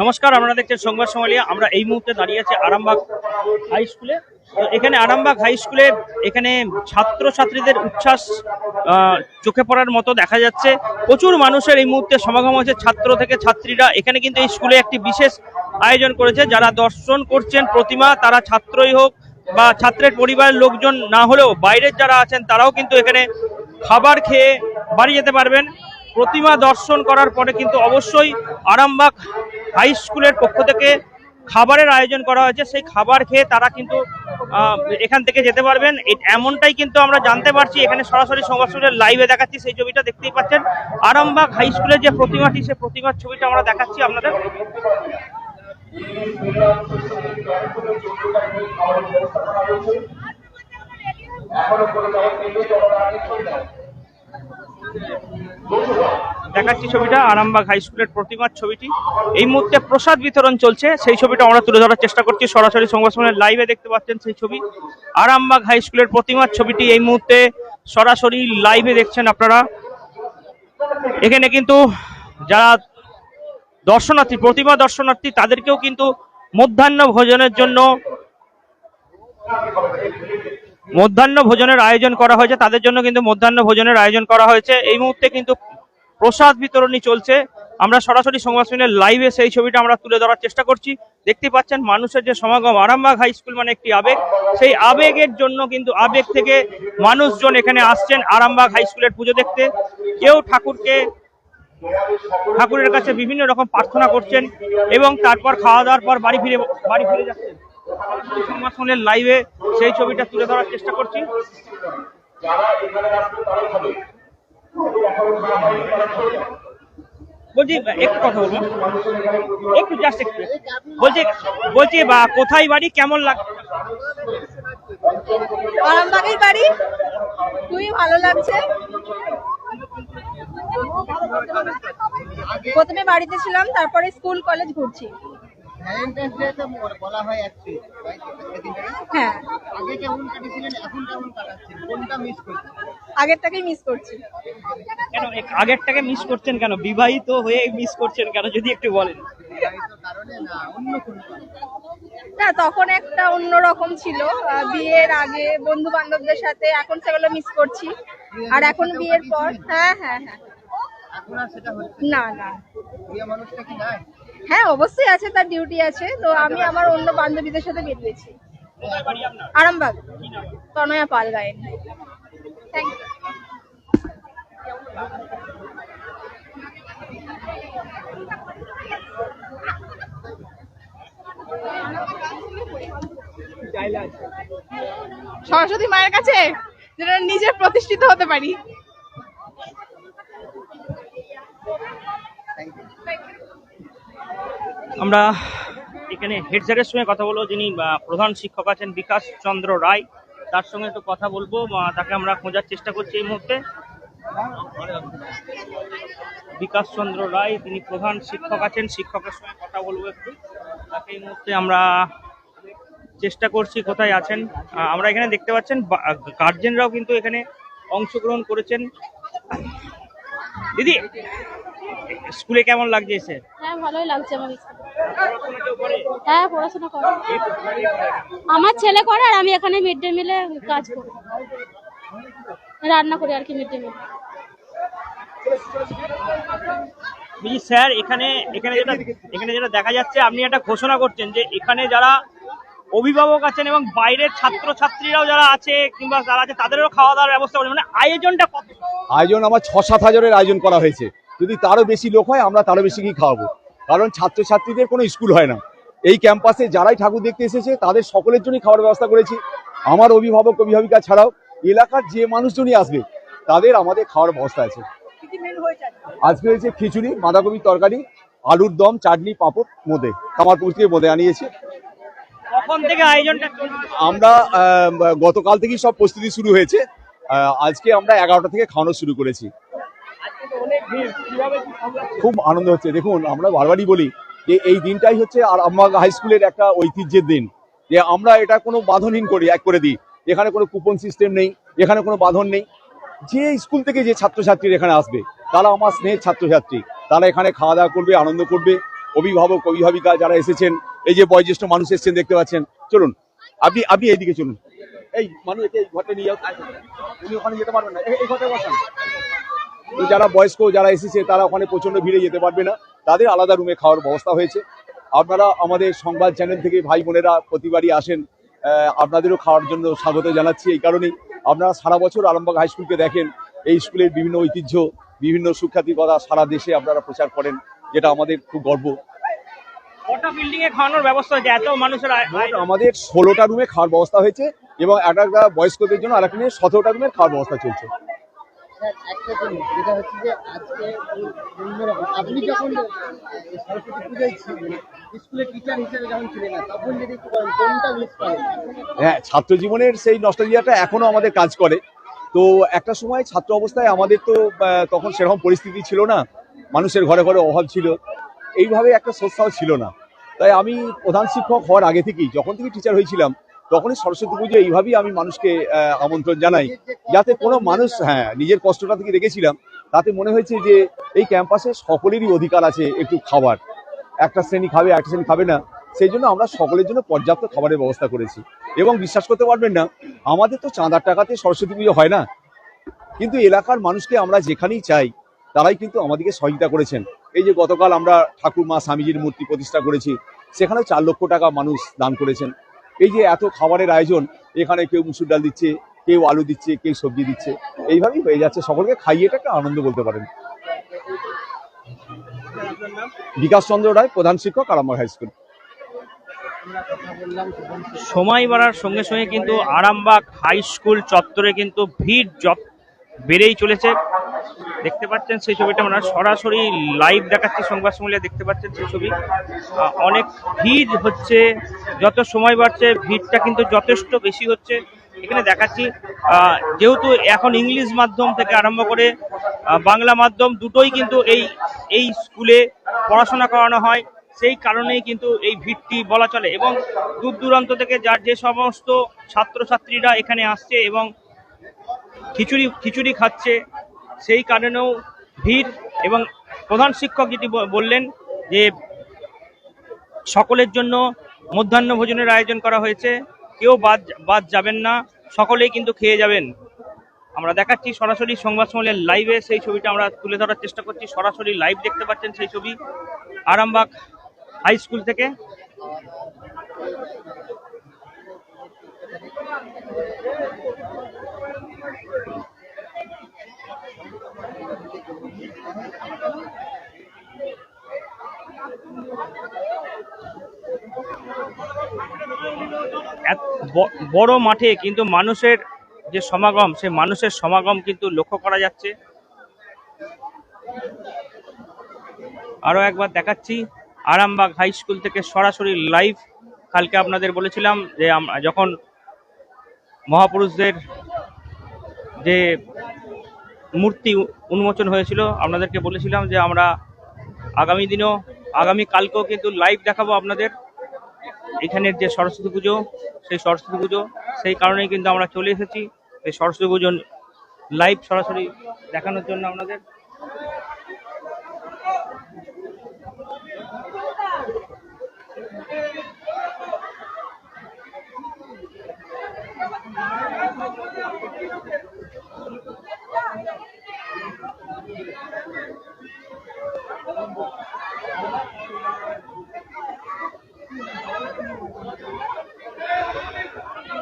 নমস্কার, আপনারা দেখছেন সংবাদ সমালিয়া। আমরা এই মুহূর্তে দাঁড়িয়ে আছি আরামবাগ হাই স্কুলে। এখানে আরামবাগ হাই স্কুলে এখানে ছাত্র ছাত্রীদের উচ্ছ্বাস চোখে পড়ার মতো দেখা যাচ্ছে। প্রচুর মানুষের এই মুহূর্তে সমাগম হয়েছে। ছাত্র থেকে ছাত্রীরা এখানে কিন্তু এই স্কুলে একটি বিশেষ আয়োজন করেছে। যারা দর্শন করছেন প্রতিমা, তারা ছাত্রই হোক বা ছাত্রের পরিবারের লোকজন না হলেও বাইরের যারা আছেন, তারাও কিন্তু এখানে খাবার খেয়ে বাড়ি যেতে পারবেন। প্রতিমা দর্শন করার পরে কিন্তু অবশ্যই আরামবাগ হাই স্কুলের পক্ষ থেকে খাবারের আয়োজন করা হয়েছে। সেই খাবার খেয়ে তারা কিন্তু এখান থেকে যেতে পারবেন। এমনটাই কিন্তু আমরা জানতে পারছি। এখানে সরাসরি সংবাদ স্কুলের লাইভে দেখাচ্ছি। সেই ছবিটা দেখতেই পাচ্ছেন। আরামবাগ হাই স্কুলের যে প্রতিমাটি সেই প্রতিমার ছবিটা আমরা দেখাচ্ছি আপনাদের। দেখাচ্ছি ছবিটা, আরামবাগ হাই স্কুলের প্রতিমার ছবিটি। এই মুহূর্তে প্রসাদ বিতরণ চলছে, সেই ছবিটা আমরা তুলে ধরার চেষ্টা করছি। সরাসরি সংবাদ লাইভে দেখতে পাচ্ছেন সেই ছবি। আরামবাগ হাই স্কুলের প্রতিমার ছবিটি এই মুহূর্তে সরাসরি লাইভে দেখছেন আপনারা। এখানে কিন্তু যারা দর্শনার্থী, প্রতিমা দর্শনার্থী, তাদেরকেও কিন্তু মধ্যাহ্ন ভোজনের জন্য মধ্যাহ্ন ভোজনের আয়োজন করা হয়েছে। তাদের জন্য কিন্তু মধ্যাহ্ন ভোজনের আয়োজন করা হয়েছে। এই মুহূর্তে কিন্তু প্রসাদ বিতরণী চলছে। আমরা সরাসরি সংবাদ লাইভে সেই ছবিটা আমরা তুলে ধরার চেষ্টা করছি। দেখতে পাচ্ছেন মানুষের যে সমাগম, আরামবাগ হাই স্কুল মানে একটি আবেগ। সেই আবেগের জন্য কিন্তু আবেগ থেকে মানুষজন এখানে আসছেন আরামবাগ হাই স্কুলের পুজো দেখতে। কেউ ঠাকুরকে, ঠাকুরের কাছে বিভিন্ন রকম প্রার্থনা করছেন এবং তারপর খাওয়া দাওয়ার পর বাড়ি ফিরে বাড়ি ফিরে যাচ্ছেন। সংবাদ লাইভে সেই ছবিটা তুলে ধরার চেষ্টা করছি। বলছি, একটু কথা বলব। একটু জাস্ট একটু। বলছি বলছি, বা কোথায় বাড়ি? কেমন লাগ বাড়ি। খুবই ভালো লাগছে। প্রথমে বাড়িতে ছিলাম, তারপরে স্কুল, কলেজ ঘুরছি। ভ্যালেন্টাইন্স ডে তো বলা হয়। একটি হ্যাঁ আগে কেমন কাটিয়েছিলেন এখন কেমন কাটাচ্ছেন কোনটা মিস করছেন আগেরটাকেই মিস করছি। কেন আগেরটাকে মিস করছেন কেন? বিবাহিত হয়ে মিস করছেন কেন যদি একটু বলেন। না অন্য কোনো কারণে? না তখন একটা অন্যরকম ছিল। বিয়ের আগে বন্ধু বান্ধবদের সাথে এখন সেগুলো মিস করছি। আর এখন বিয়ের পর হ্যাঁ হ্যাঁ হ্যাঁ। এখন আর সেটা হচ্ছে না। না মানুষটা কি নাই হ্যাঁ অবশ্যই আছে তার ডিউটি আছে। তো আমি আমার অন্য বান্ধবীদের সাথে বেরিয়েছি। আরামবাগ। কি তনয়া পাল গায়েন। থ্যাংক ইউ সরস্বতী মায়ের কাছে যেন নিজে প্রতিষ্ঠিত হতে পারি। আমরা এখানে হেড স্যারের সঙ্গে কথা বলব, যিনি প্রধান শিক্ষক আছেন বিকাশ চন্দ্র রায়। তার সঙ্গে একটু কথা বলব তাকে আমরা খোঁজার চেষ্টা করছি এই মুহূর্তে। বিকাশ চন্দ্র রায়, তিনি প্রধান শিক্ষক আছেন, শিক্ষকের সঙ্গে কথা বলব একটু। তাকে এই মুহূর্তে আমরা চেষ্টা করছি কোথায় আছেন। আমরা এখানে দেখতে পাচ্ছেন গার্জেনরাও কিন্তু এখানে অংশগ্রহণ করেছেন। দিদি, স্কুলে কেমন লাগছে এসে? হ্যাঁ ভালোই লাগছে আমার হ্যাঁ পড়াশোনা করে। আমার ছেলে করে আর আমি এখানে মিড ডে মিলে কাজ করি। রান্না করি আর কি মিড ডে মিল স্যার এখানে এখানে যেটা এখানে যেটা দেখা যাচ্ছে আপনি একটা ঘোষণা করছেন যে এখানে যারা অভিভাবক আছেন এবং বাইরের ছাত্র ছাত্রীরাও যারা আছে কিংবা যারা আছে তাদেরও খাওয়া দাওয়ার ব্যবস্থা করছেন। মানে আয়োজনটা কত? আয়োজন আমার ছ সাত হাজারের আয়োজন করা হয়েছে। যদি তারও বেশি লোক হয় আমরা তারও বেশি কি খাওয়াবো? কারণ ছাত্রছাত্রীদের কোনো স্কুল হয় না। এই ক্যাম্পাসে যারাই ঠাকুর দেখতে এসেছে তাদের সকলের জন্যই খাওয়ার ব্যবস্থা করেছি। আমার অভিভাবক অভিভাবিকা ছাড়াও এলাকার যে মানুষজনই আসবে তাদের আমাদের খাওয়ার ব্যবস্থা আছে। আজকে? হয়েছে খিচুড়ি বাঁধাকপির তরকারি আলুর দম চাটনি পাঁপড় মোদে। কামারপুর থেকে মোদে আনিয়েছে? আমরা গতকাল থেকেই সব প্রস্তুতি শুরু হয়েছে। আজকে আমরা এগারোটা থেকে খাওয়ানো শুরু করেছি আজকে তো অনেক ভিড় কীভাবে কি সামলাচ্ছেন? খুব আনন্দ হচ্ছে। দেখুন, আমরা বারবারই বলি যে এই দিনটাই হচ্ছে আর আমার হাই স্কুলের একটা ঐতিহ্যের দিন। যে আমরা এটা কোনো বাঁধনহীন করি, এক করে দিই। এখানে কোনো কুপন সিস্টেম নেই, এখানে কোনো বাঁধন নেই। যে স্কুল থেকে যে ছাত্রছাত্রীরা এখানে আসবে, তারা আমার স্নেহের ছাত্রছাত্রী। তারা এখানে খাওয়া দাওয়া করবে, আনন্দ করবে। অভিভাবক, অভিভাবিকা যারা এসেছেন, এই যে বয়োজ্যেষ্ঠ মানুষ এসেছেন, দেখতে পাচ্ছেন। চলুন, আপনি আপনি এইদিকে চলুন। এই, মানুষ এই ঘরটা নিয়ে যাও উনি ওখানে যেতে পারবেন না। এই- ঘরটা বসান। যারা বয়স্ক যারা এসেছে তারা ওখানে প্রচণ্ড ভিড়ে যেতে পারবে না। তাদের আলাদা রুমে খাওয়ার ব্যবস্থা হয়েছে। আপনারা আমাদের সংবাদ চ্যানেল থেকে ভাই বোনেরা প্রতিবারই আসেন। আপনাদেরও খাওয়ার জন্য স্বাগত জানাচ্ছি এই কারণেই। আপনারা সারা বছর আরামবাগ হাই স্কুলকে দেখেন। এই স্কুলের বিভিন্ন ঐতিহ্য বিভিন্ন সুখ্যাতি কথা সারা দেশে আপনারা প্রচার করেন যেটা আমাদের খুব গর্ব। কটা বিল্ডিং এ খাওয়ানোর ব্যবস্থা হয়েছে? এত মানুষের। আমাদের ষোলোটা রুমে খাওয়ার ব্যবস্থা হয়েছে এবং একটা একটা বয়স্কদের জন্য আরেকটা নিয়ে সতেরোটা রুমের খাওয়ার ব্যবস্থা চলছে। আপনি যখন সরস্বতী ছিলেন, স্কুলের টিচার হিসেবে যখন ছিলেন তখন যদি কোনটা মিস করেন? হ্যাঁ ছাত্র জীবনের সেই নস্টালজিয়াটা এখনও আমাদের কাজ করে। তো একটা সময় ছাত্র অবস্থায় আমাদের তো তখন সেরকম পরিস্থিতি ছিল না। মানুষের ঘরে ঘরে অভাব ছিল। এইভাবে একটা সংস্থাও ছিল না। তাই আমি প্রধান শিক্ষক হওয়ার আগে থেকেই, যখন থেকে টিচার হয়েছিলাম তখনই সরস্বতী পুজো এইভাবেই আমি মানুষকে আমন্ত্রণ জানাই। যাতে কোনো মানুষ হ্যাঁ নিজের কষ্টটা থেকে রেখেছিলাম তাতে মনে হয়েছে যে এই ক্যাম্পাসে সকলেরই অধিকার আছে একটু খাবার। একটা শ্রেণি খাবে, একটা শ্রেণি খাবে না, সেই জন্য আমরা সকলের জন্য পর্যাপ্ত খাবারের ব্যবস্থা করেছি। এবং বিশ্বাস করতে পারবেন না, আমাদের তো চাঁদার টাকাতে সরস্বতী পুজো হয় না। কিন্তু এলাকার মানুষকে আমরা যেখানেই চাই, তারাই কিন্তু আমাদেরকে সহযোগিতা করেছেন। এই যে গতকাল আমরা ঠাকুর মা স্বামীজির মূর্তি প্রতিষ্ঠা করেছি, সেখানেও চার লক্ষ টাকা মানুষ দান করেছেন। এই যে এত খাবারের আয়োজন, এখানে কেউ মুসুর ডাল দিচ্ছে, কেউ আলু দিচ্ছে, কেউ সবজি দিচ্ছে, এইভাবেই হয়ে যাচ্ছে। সকলকে খাইয়ে এটা একটা আনন্দ বলতে পারেন। বিকাশ চন্দ্র রায়, প্রধান শিক্ষক, আরামবাগ হাই স্কুল। সময় বাড়ার সঙ্গে সঙ্গে কিন্তু আরামবাগ হাই স্কুল চত্বরে কিন্তু ভিড় বেড়েই চলেছে। দেখতে পাচ্ছেন সেই ছবিটা আমরা সরাসরি লাইভ দেখাচ্ছি সংবাদ সম্মেলনে দেখতে পাচ্ছেন সেই ছবি। অনেক ভিড় হচ্ছে, যত সময় বাড়ছে, ভিড়টা কিন্তু যথেষ্ট বেশি হচ্ছে। এখানে দেখাচ্ছি যেহেতু এখন ইংলিশ মাধ্যম থেকে আরম্ভ করে বাংলা মাধ্যম দুটোই কিন্তু এই এই স্কুলে পড়াশোনা করানো হয়। সেই কারণেই কিন্তু এই ভিড়টি বলা চলে এবং দূর দূরান্ত থেকে যার যে সমস্ত ছাত্রছাত্রীরা এখানে আসছে এবং খিচুড়ি খিচুড়ি খাচ্ছে সেই কারণেও ভিড় এবং প্রধান শিক্ষক যেটি বললেন যে সকলের জন্য মধ্যাহ্ন ভোজনের আয়োজন করা হয়েছে, কেউ বাদ বাদ যাবেন না, সকলেই কিন্তু খেয়ে যাবেন। আমরা দেখাচ্ছি সরাসরি সংবাদ সম্মেলনের লাইভে সেই ছবিটা আমরা তুলে ধরার চেষ্টা করছি। সরাসরি লাইভ দেখতে পাচ্ছেন সেই ছবি আরামবাগ হাই স্কুল থেকে এক ব- বড় মাঠে কিন্তু মানুষের যে সমাগম সে মানুষের সমাগম কিন্তু লক্ষ্য করা যাচ্ছে। আরও একবার দেখাচ্ছি, আরামবাগ হাই স্কুল থেকে সরাসরি লাইভ। কালকে আপনাদের বলেছিলাম যে যখন মহাপুরুষদের যে মূর্তি উন্মোচন হয়েছিল। আপনাদেরকে বলেছিলাম যে আমরা আগামী দিনও, আগামী কালকেও কিন্তু লাইভ দেখাবো আপনাদের। এখানের যে সরস্বতী পুজো, সেই সরস্বতী পুজো, সেই কারণেই কিন্তু আমরা চলে এসেছি। এই সরস্বতী পুজো লাইভ সরাসরি দেখানোর জন্য আপনাদের।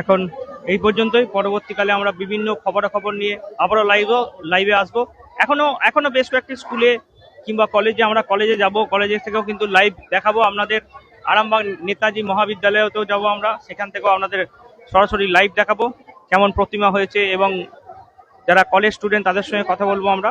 এখন এই পর্যন্তই। পরবর্তীকালে আমরা বিভিন্ন খবরাখবর নিয়ে আবারও লাইভও লাইভে আসব। এখনও এখনও বেশ কয়েকটি স্কুলে কিংবা কলেজে আমরা কলেজে যাব। কলেজে থেকেও কিন্তু লাইভ দেখাবো আপনাদের। আরামবাগ নেতাজি মহাবিদ্যালয়তেও যাব আমরা। সেখান থেকেও আপনাদের সরাসরি লাইভ দেখাবো কেমন প্রতিমা হয়েছে এবং যারা কলেজ স্টুডেন্ট তাদের সঙ্গে কথা বলব আমরা।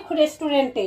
মৈখ রেস্টুরেন্টে